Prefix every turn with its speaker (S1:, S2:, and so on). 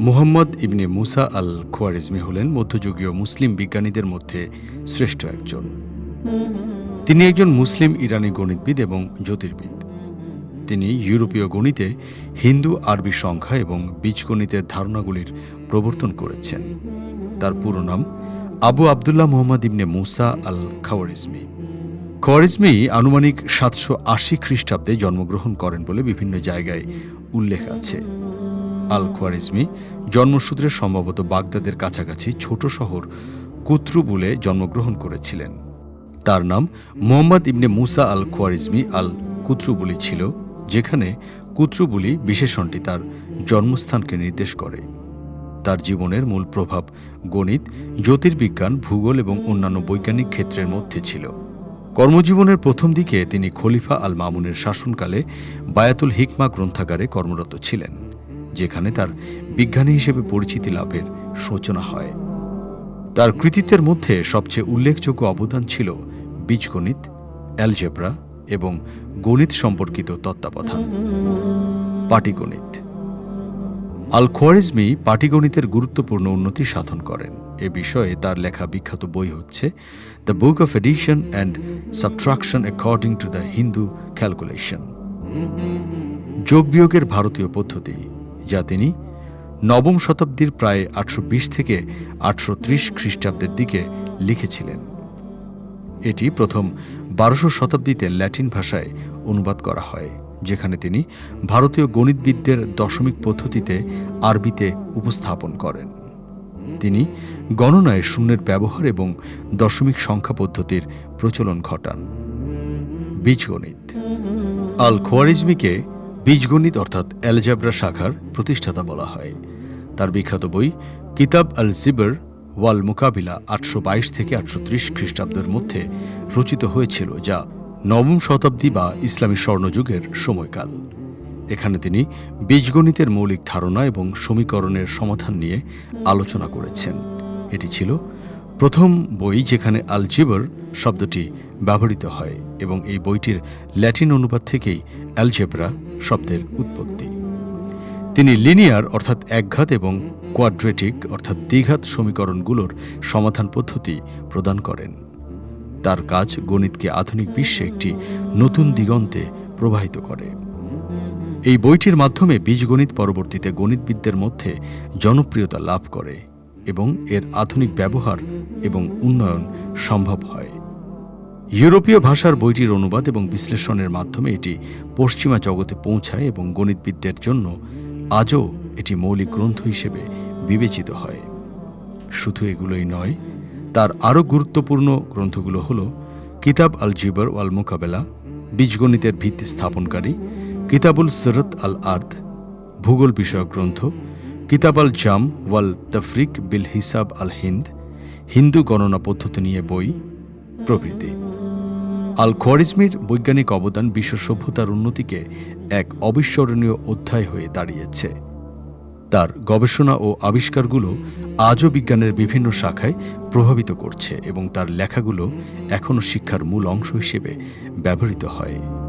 S1: মুহাম্মদ ইবনে মুসা আল খোয়ারিজমি হলেন মধ্যযুগীয় মুসলিম বিজ্ঞানীদের মধ্যে শ্রেষ্ঠ একজন। তিনি একজন মুসলিম ইরানি গণিতবিদ এবং জ্যোতির্বিদ। তিনি ইউরোপীয় গণিতে হিন্দু আরবি সংখ্যা এবং বীজগণিতের ধারণাগুলির প্রবর্তন করেছেন। তার পুরো নাম আবু আবদুল্লাহ মোহাম্মদ ইবনে মুসা আল খাওয়ারিজমি খওয়ারিজমি আনুমানিক সাতশো আশি খ্রিস্টাব্দে জন্মগ্রহণ করেন বলে বিভিন্ন জায়গায় উল্লেখ আছে। আল খোয়ারিজমি জন্মসূত্রে সম্ভবত বাগদাদের কাছাকাছি ছোট শহর কুত্রুবুলে জন্মগ্রহণ করেছিলেন। তার নাম মোহাম্মদ ইবনে মুসা আল খোয়ারিজমি আল কুত্রুবুলি ছিল, যেখানে কুত্রুবুলি বিশেষণটি তার জন্মস্থানকে নির্দেশ করে। তার জীবনের মূল প্রভাব গণিত, জ্যোতির্বিজ্ঞান, ভূগোল এবং অন্যান্য বৈজ্ঞানিক ক্ষেত্রের মধ্যে ছিল। কর্মজীবনের প্রথম দিকে তিনি খলিফা আল মামুনের শাসনকালে বায়াতুল হিকমা গ্রন্থাগারে কর্মরত ছিলেন, যেখানে তার বিজ্ঞানী হিসেবে পরিচিতি লাভের সূচনা হয়। তার কৃতিত্বের মধ্যে সবচেয়ে উল্লেখযোগ্য অবদান ছিল বীজগণিত, অ্যালজেব্রা এবং গণিত সম্পর্কিত তত্ত্বাবধান। পাটিগণিত আল খোয়ারিজমি পাটিগণিতের গুরুত্বপূর্ণ উন্নতি সাধন করেন। এ বিষয়ে তার লেখা বিখ্যাত বই হচ্ছে the book of addition and subtraction according to the Hindu calculation যোগ বিয়োগের ভারতীয় পদ্ধতি, যা তিনি নবম শতাব্দীর প্রায় আটশো বিশ থেকে আটশো ত্রিশ খ্রিস্টাব্দের দিকে লিখেছিলেন। এটি প্রথম বারোশো শতাব্দীতে ল্যাটিন ভাষায় অনুবাদ করা হয়। যেখানে তিনি ভারতীয় গণিতবিদদের দশমিক পদ্ধতিতে আরবিতে উপস্থাপন করেন। তিনি গণনায় শূন্যের ব্যবহার এবং দশমিক সংখ্যা পদ্ধতির প্রচলন ঘটান। বীজগণিত। আল খোয়ারিজমিকে বীজগণিত অর্থাৎ অ্যালজাবরা শাখার প্রতিষ্ঠাতা বলা হয়। তার বিখ্যাত বই কিতাব আল জিবর ওয়াল মোকাবিলা আটশো বাইশ থেকে আটশো ত্রিশ খ্রিস্টাব্দের মধ্যে রচিত হয়েছিল, যা নবম শতাব্দী বা ইসলামী স্বর্ণযুগের সময়কাল। এখানে তিনি বীজগণিতের মৌলিক ধারণা এবং সমীকরণের সমাধান নিয়ে আলোচনা করেছেন। এটি ছিল প্রথম বই যেখানে আলজিবর শব্দটি ব্যবহৃত হয় এবং এই বইটির ল্যাটিন অনুবাদ থেকেই অ্যালজেব্রা শব্দের উৎপত্তি। তিনি লিনিয়ার অর্থাৎ একঘাত এবং কোয়াড্রেটিক অর্থাৎ দ্বিঘাত সমীকরণগুলোর সমাধান পদ্ধতি প্রদান করেন। তার কাজ গণিতকে আধুনিক বিশ্বে একটি নতুন দিগন্তে প্রবাহিত করে। এই বইটির মাধ্যমে বীজগণিত পরবর্তীতে গণিতবিদদের মধ্যে জনপ্রিয়তা লাভ করে এবং এর আধুনিক ব্যবহার এবং উন্নয়ন সম্ভব হয়। ইউরোপীয় ভাষার বইটির অনুবাদ এবং বিশ্লেষণের মাধ্যমে এটি পশ্চিমা জগতে পৌঁছায় এবং গণিতবিদদের জন্য আজও এটি মৌলিক গ্রন্থ হিসেবে বিবেচিত হয়। শুধু এগুলোই নয় তার আরও গুরুত্বপূর্ণ গ্রন্থগুলো হল কিতাব আল জিবর ওয়াল মোকাবেলা বীজগণিতের ভিত্তি স্থাপনকারী, কিতাবুল সরত আল আর্থ ভূগোল বিষয়ক গ্রন্থ, কিতাব আল জাম ওয়াল তফরিক বিল হিসাব আল হিন্দ হিন্দু গণনা পদ্ধতি নিয়ে বই, প্রভৃতি। আল খোয়ারিজমির বৈজ্ঞানিক অবদান বিশ্ব সভ্যতার উন্নতিকে এক অবিস্মরণীয় অধ্যায় হয়ে দাঁড়িয়েছে। তার গবেষণা ও আবিষ্কারগুলো আজও বিজ্ঞানের বিভিন্ন শাখায় প্রভাবিত করছে এবং তার লেখাগুলো এখনও শিক্ষার মূল অংশ হিসেবে ব্যবহৃত হয়।